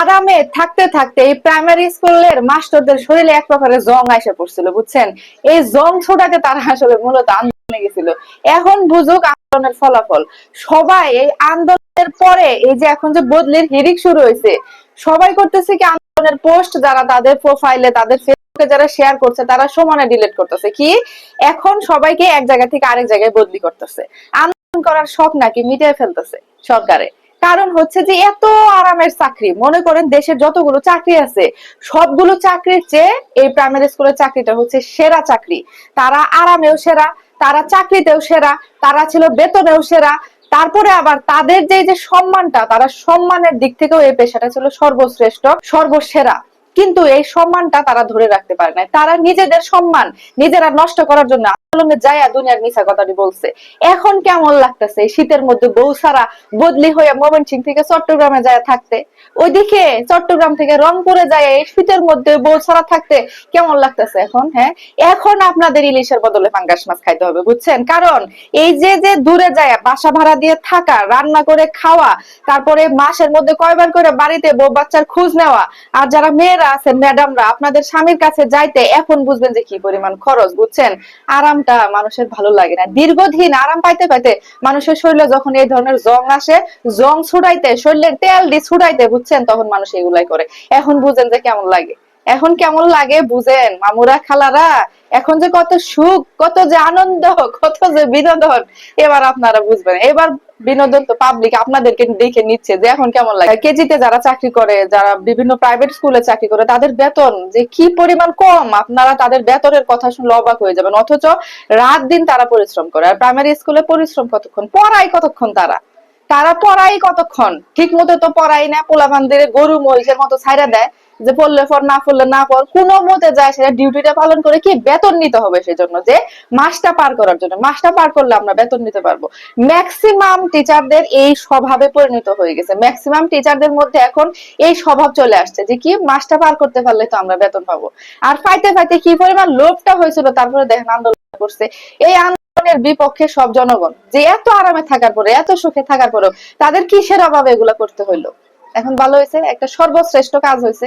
আরামে থাকতে থাকতে এই প্রাইমারি স্কুলের মাস্টারদের শরীরে এক প্রকারের জং এসে পড়ছিল, বুঝছেন? এই জং ছোটাকে তারা আসলে মূলত আন্দোলনে গেছিল। এখন বুঝুক আন্দোলনের ফলাফল। সবাই এই আন্দোলনের পরে এই যে এখন যে বদলির হিরিক শুরু হয়েছে, সবাই করতেছে কি আন্দোলনের পোস্ট যারা তাদের প্রোফাইলে তাদের ফেসবুকে যারা শেয়ার করছে, তারা সমানে ডিলিট করতেছে। কি? এখন সবাইকে এক জায়গা থেকে আরেক জায়গায় বদলি করতেছে। আন্দোলন করার শখ নাকি মিটিয়ে ফেলতেছে সরকারে? কারণ হচ্ছে যে এত আরামের চাকরি। মনে করেন দেশের যতগুলো চাকরি আছে, সবগুলো চাকরির চেয়ে এই প্রাইমারি স্কুলের চাকরিটা হচ্ছে সেরা চাকরি। তারা আরামেও সেরা, তারা চাকরিতেও সেরা, তারা ছিল বেতনেও সেরা। তারপরে আবার তাদের যে যে সম্মানটা, তারা সম্মানের দিক থেকেও এই পেশাটা ছিল সর্বশ্রেষ্ঠ, সর্বসেরা। কিন্তু এই সম্মানটা তারা ধরে রাখতে পারে না তারা নিজেদের সম্মান নিজেরা নষ্ট করার জন্য আন্দোলনে যায়া দুনিয়ার মিশা কথাটি বলছে। এখন কেমন লাগতেছে? শীতের মধ্যে বউ সারা বদলি হয়ে ময়মনসিং থেকে চট্টগ্রামে যায় থাকতে। ওইদিকে চট্টগ্রাম থেকে রংপুরে যায় এই শীতের মধ্যে বউ সারা থাকতে কেমন লাগতেছে এখন হ্যাঁ? এখন আপনাদের ইলিশের বদলে পাঙ্গাস মাছ খাইতে হবে, বুঝছেন? কারণ এই যে যে দূরে যায় বাসা ভাড়া দিয়ে থাকা, রান্না করে খাওয়া, তারপরে মাসের মধ্যে কয়বার করে বাড়িতে বউ বাচ্চার খোঁজ নেওয়া, আর যারা মেয়েরা আছেন ম্যাডামরা, আপনাদের স্বামীর কাছে যাইতে এখন বুঝবেন যে কি পরিমাণ খরচ, বুঝছেন? আরামটা মানুষের ভালো লাগে না। দীর্ঘদিন আরাম পাইতে পাইতে মানুষের শরীরে যখন এই ধরনের জং আসে, জং ছুড়াইতে, শরীরের তেল দিয়ে ছুড়াইতে বুঝছেন, তখন মানুষ এগুলাই করে। এখন বুঝেন যে কেমন লাগে। এখন কেমন লাগে বুঝেন, মামুরা, খালারা, এখন যে কত সুখ, কত যে আনন্দ, কত যে বিনোদন, এবার আপনারা বুঝবেন। এবার বিনোদন তো পাবলিক আপনাদেরকে দেখে নিচ্ছে যে এখন কেমন লাগে। কেজিতে যারা চাকরি করে, যারা বিভিন্ন প্রাইভেট স্কুলে চাকরি করে, তাদের বেতন যে কি পরিমাণ কম, আপনারা তাদের বেতনের কথা শুনলে অবাক হয়ে যাবেন। অথচ রাত দিন তারা পরিশ্রম করে, আর প্রাইমারি স্কুলে পরিশ্রম কতক্ষণ? পড়াই কতক্ষণ তারা? তারা পড়াই কতক্ষণ? ঠিক মতো তো পড়াই না, পোলাপানদের গরু মহিষের মতো ছাইরা দেয়। যে পড়লে পর না পড়লে না পড়, কোনো মতে যায় সেটা ডিউটিটা পালন করে কি বেতন নিতে হবে সেজন্য, যে মাসটা পার করার জন্য, মাসটা পার করলে আমরা বেতন নিতে পারব। ম্যাক্সিমাম টিচারদের এই স্বভাবে পরিণত হয়ে গেছে। ম্যাক্সিমাম টিচারদের মধ্যে এখন এই স্বভাব চলে আসছে যে কি, মাসটা পার করতে পারলে তো আমরা বেতন পাবো। আর পাইতে পাইতে কি পরিমাণ লোভটা হয়েছিল, তারপরে দেখেন আন্দোলন করছে। এই আন্দোলনের বিপক্ষে সব জনগণ, যে এত আরামে থাকার পরে, এত সুখে থাকার পরেও তাদের কিসের অভাবে এগুলা করতে হইল? এখন ভালো হয়েছে। একটা সর্বশ্রেষ্ঠ কাজ হয়েছে।